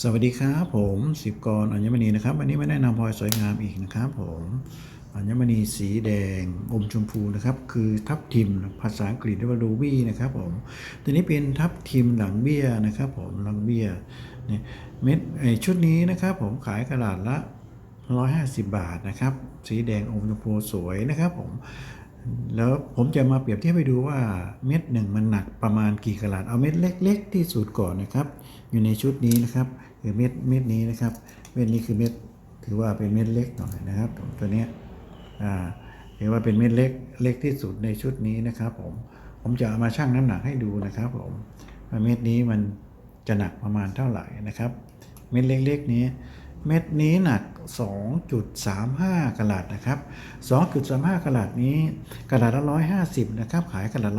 สวัสดีครับผมสิบกรอัญมณีนะครับวันนี้มาแนะนำพลอยสวยงามอีกนะครับผมอัญมณีสีแดงอมชมพูนะครับคือทับทิมภาษาอังกฤษเรียกว่ารูบี้นะครับผมตัวนี้เป็นทับทิมหลังเบี้ยนะครับผมหลังเบี้ยเนี่ยเม็ดไอชุดนี้นะครับผมขายกระดาษละ 150 บาทนะครับสีแดงอมชมพูสวยนะครับผม แล้วผมจะมาเปรียบเทียบให้ดูว่าเม็ดหนึ่งมันหนักประมาณกี่กะลัดเอาเม็ดเล็ก ๆ ที่สุดก่อนนะครับ อยู่ในชุดนี้นะครับคือเม็ดเม็ดนี้นะครับ เม็ดนี้คือเม็ดถือว่าเป็นเม็ดเล็กหน่อยนะครับผมตัวนี้อ่าถือว่าเป็นเม็ดเล็กเล็กที่สุดในชุดนี้นะครับ ผมผมจะเอามาชั่งน้ำหนักให้ดูนะครับ ผมว่าเม็ดนี้มันจะหนักประมาณเท่าไหร่นะครับ เม็ดเล็ก ๆ นี้ เม็ดนี้หนัก 2.35กะลัดนะครับ 2.35กะลัดนี้กะลัดละ150นะครับ ขายกะลัด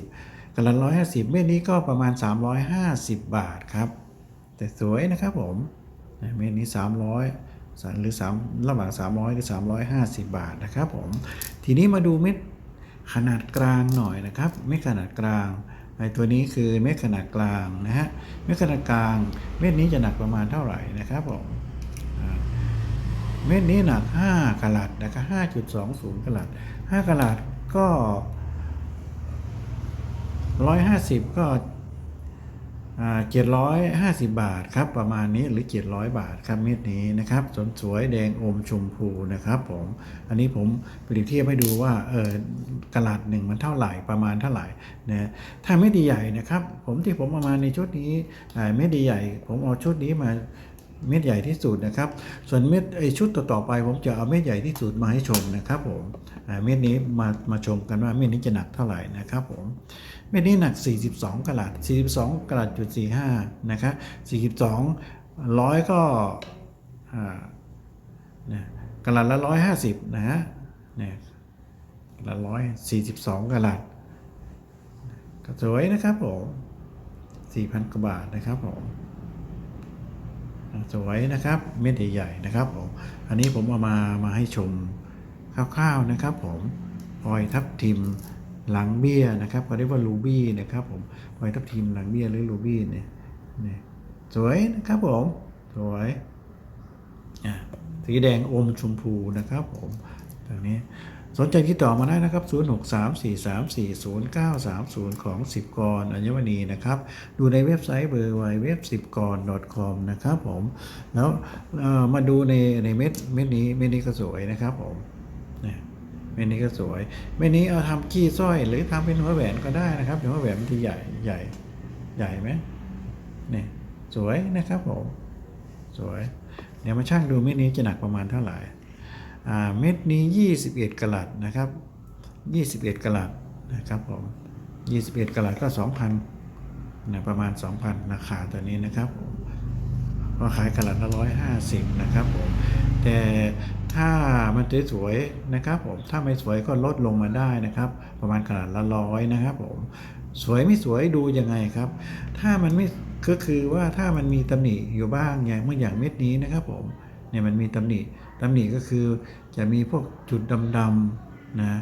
150กะลัด150 เม็ดนี้ก็ประมาณ 350 บาทครับ แต่สวยนะครับผมเม็ดนี้ 300หรือ3ระหว่าง 300 หรือ 350 บาทนะครับผม ทีนี้มาดูเม็ดขนาดกลางหน่อยนะครับ เม็ดขนาดกลางไอ้ตัวนี้คือเม็ดขนาดกลางนะฮะ เม็ดขนาดกลาง เม็ดนี้จะหนักประมาณเท่าไหร่นะครับผม เม็ดนี้หนัก 5กะลัดนะครับ5.20กะลัด5กะลัดก็ 150 ก็อ่า750บาทครับประมาณนี้หรือ700บาทครับเม็ดนี้นะครับสนสวยแดงอมชมพูนะครับผมอันนี้ผมเปรียบเทียบให้ดูว่าเออกะลัดหนึ่งมันเท่าไหร่ประมาณเท่าไหร่นะถ้าเม็ดใหญ่นะครับ ผมที่ผมเอามาในชุดนี้เม็ดใหญ่ ผมเอาชุดนี้มา เม็ดใหญ่ที่สุดนะครับ ส่วนเม็ดไอชุดต่อๆไป ผมจะเอาเม็ดใหญ่ที่สุดมาให้ชมนะครับผมเม็ดนี้มามาชมกันว่าเม็ดนี้จะหนักเท่าไหร่นะครับผมเม็ดนี้หนัก 42กะลัด42กะลัดจุด45นะครับ42ร้อยก็นี่ยกะลัดละ150นะฮะเนี่ยกะลัดร้อย42กะลัดก็สวยนะครับผม4,000กว่าบาทนะครับผม สวยนะครับเม็ดใหญ่ๆนะครับผมอันนี้ผมเอามามาให้ชมคร่าวๆนะครับ ผมพลอยทับทิมหลังเบี้ยนะครับเขาเรียกว่ารูบี้นะครับ ผมพลอยทับทิมหลังเบี้ยหรือรูบี้เนี่ยเนี่ยสวยนะครับผมสวยอะสีแดงอมชมพูนะครับผมตรงนี้ สนใจที่ต่อมาได้นะครับ 0634340930 ของ 10 กรอัญมณีนะครับ ดูในเว็บไซต์เบอร์ไวเว็บ10กร .com นะครับผม แล้วมาดูในในเม็ดเม็ดนี้เม็ดนี้ก็สวยนะครับผมเนี่เม็ดนี้ก็สวย เม็ดนี้เอาทำกี้สร้อย หรือทำเป็นหัวแหวนก็ได้นะครับหัวแหวนมันจะใหญ่ใหญ่ใหญ่ไหมเนี่ยสวยนะครับผม สวย เดี๋ยวมาชั่งดูเม็ดนี้จะหนักประมาณเท่าไหร่ เม็ดนี้ 21 กลัดนะครับ 21 กลัดนะครับผม21 กลัดก็ 2,000นะประมาณ 2,000ราคาตัวนี้นะครับผมก็ขายกลัดละ150 นะครับผมแต่ถ้ามันสวยๆนะครับผมถ้าไม่สวยก็ลดลงมาได้นะครับ ประมาณกลัดละร้อยนะครับผมสวยไม่สวยดูยังไงครับ ถ้ามันไม่ก็คือว่าถ้ามันมีตำหนิอยู่บ้างอย่างเมื่ออย่างเม็ดนี้นะครับผม เนี่ยมันมีตำหนิตำหนิก็คือจะมีพวกจุดดำๆนะ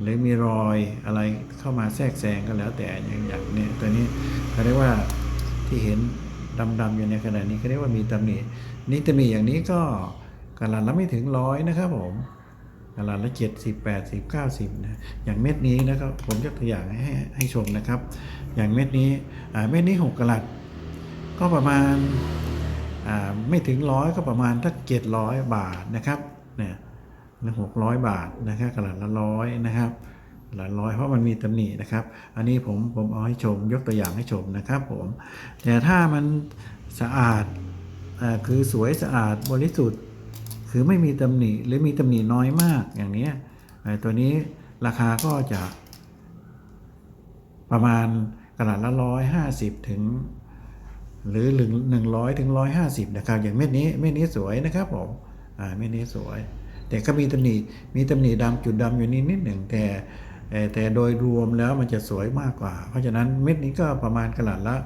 หรือมีรอยอะไรเข้ามาแทรกแซงก็แล้วแต่อย่างอย่างเนี้ยตัวนี้เขาเรียกว่าที่เห็นดำๆอยู่ในขณะนี้เขาเรียกว่ามีตำหนินี่ตำหนิอย่างนี้ก็กะลัดละไม่ถึงร้อยนะครับผมกะลัดละเจ็ดสิบแปดสิบเก้าสิบนะอย่างเม็ดนี้นะครับผมยกตัวอย่างให้ให้ชมนะครับ อย่างเม็ดนี้เม็ดนี้หกกะลัดก็ประมาณ ไม่ถึงร้อยก็ประมาณทักเจ็ดร้อยบาทนะครับเนี่ยหกร้อยบาทนะครับกระดาษละร้อยนะครับกระดาษร้อยเพราะมันมีตำหนินะครับ อันนี้ผมผมเอาให้ชมยกตัวอย่างให้ชมนะครับผม แต่ถ้ามันสะอาดอคือสวยสะอาดบริสุทธิ์ คือไม่มีตำหนิหรือมีตำหนิน้อยมากอย่างนี้ตัวนี้ราคาก็จะประมาณกระดาษละร้อยห้าสิบถึง หรือหนึ่งร้อยถึงร้อยห้าสิบนะครับ อย่างเม็ดนี้เม็ดนี้สวยนะครับผมอ่าเม็ดนี้สวย แต่ก็มีตำหนิมีตำหนิดำจุดดำอยู่นิดนิดหนึ่งแต่แต่โดยรวมแล้วมันจะสวยมากกว่า เพราะฉะนั้นเม็ดนี้ก็ประมาณกระดาษละ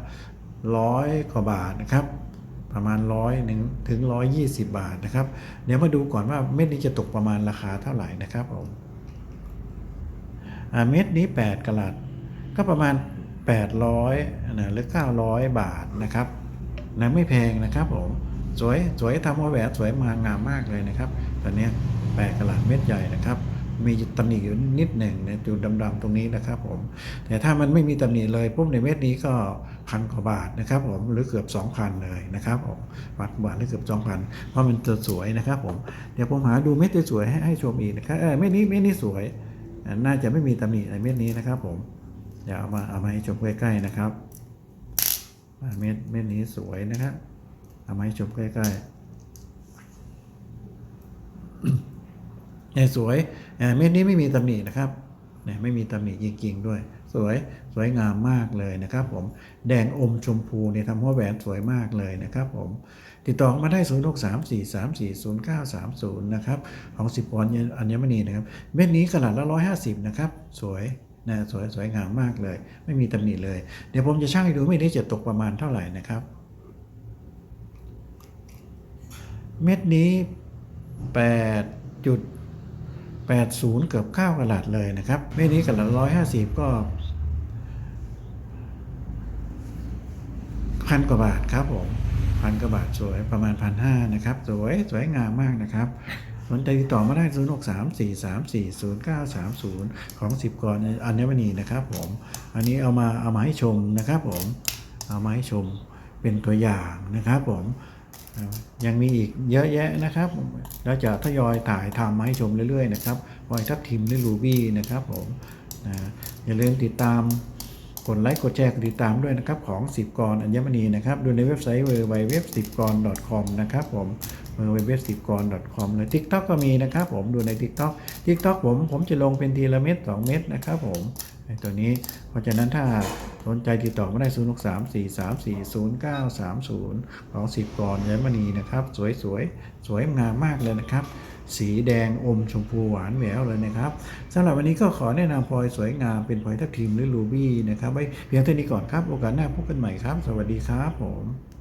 ร้อยกว่าบาทนะครับ ประมาณร้อยหนึ่งถึงร้อยยี่สิบบาทนะครับ เดี๋ยวมาดูก่อนว่าเม็ดนี้จะตกประมาณราคาเท่าไหร่นะครับผมเม็ดนี้ 8กะลัดก็ประมาณ 800นะหรือ 900 บาทนะครับนะไม่แพงนะครับผมสวยสวยทำหัวแหวนสวยมางามมากเลยนะครับตอนนี้แปดกะลัดเม็ดใหญ่นะครับ มีตำหนิอยู่นิดหนึ่งในจุดดำๆตรงนี้นะครับผมแต่ถ้ามันไม่มีตำหนิเลยปุ๊บในเม็ดนี้ก็พันกว่าบาทนะครับผมหรือเกือบ 2,000 เลยนะครับผมบาทบาทหรือเกือบ 2,000 เพราะมันจะสวยนะครับผมเดี๋ยวผมหาดูเม็ดสวยให้ให้ชมอีกนะครับเออเม็ดนี้เม็ดนี้สวย น่าจะไม่มีตำหนิในเม็ดนี้นะครับผม เดี๋ยวเอามาเอามาให้ชมใกล้ๆนะครับเม็ดเม็ดนี้สวยนะครับเอามาให้ชมใกล้ๆเนี่ยสวยอ่าเม็ดนี้ไม่มีตำหนินะครับเนี่ยไม่มีตำหนิจริงๆด้วย สวยสวยงามมากเลยนะครับผมแดงอมชมพูเนี่ยทำหัวแหวนสวยมากเลยนะครับผมติดต่อมาได้ 0 6 3 4 3 4 0 9 3 0 นะครับ ของ10ปอนด์อัญมณีนะครับ เม็ดนี้ขนาดละ 150 นะครับ สวย นะสวยสวยงามมากเลย ไม่มีตำหนิเลย เดี๋ยวผมจะช่างให้ดูเม็ดนี้จะตกประมาณเท่าไหร่นะครับ เม็ดนี้8จุด80 เกือบ9กะลัดเลยนะครับ เม็ดนี้กะลัด150 ก็พันกว่าบาทครับผมพันกว่าบาทสวยประมาณพันห้านะครับ สวยสวยงามมากนะครับ สนใจติดต่อมาได้ 0 6 3 4 3 4 0 9 3 0 ของ 10กรอัญมณีนะครับผม อันนี้เอามาเอามาให้ชมนะครับผม เอามาให้ชมเป็นตัวอย่างนะครับผมยังมีอีกเยอะแยะนะครับ แล้วจะทยอยถ่ายทำมาให้ชมเรื่อยๆนะครับพอยทับทิมหรือรูบี้นะครับผมนะอย่าลืมติดตามกดไลค์กดแชร์กดติดตามด้วยนะครับของ 10กรอัญมณีนะครับ ดูในเว็บไซต์ w w w 10กร .com นะครับผม w w w 10กร .com ใน TikTok ก็มีนะครับผมดูใน TikTok TikTok ผมผมจะลงเป็นทีละเม็ด2 เม็ดนะครับผมไอ้ตัวนี้ เพราะฉะนั้นถ้าสนใจติดต่อมาได้ 0 6 3 4 3 4 0 9 3 0 ของ10กรอัญมณีนะครับ สวยสวยสวยงามมากเลยนะครับ สีแดงอมชมพูหวานแหววเลยนะครับสำหรับวันนี้ก็ขอแนะนำพลอยสวยงามเป็นพลอยทับทิมหรือรูบี้นะครับไว้เพียงเท่านี้ก่อนครับ โอกาสหน้าพบกันใหม่ครับ สวัสดีครับผม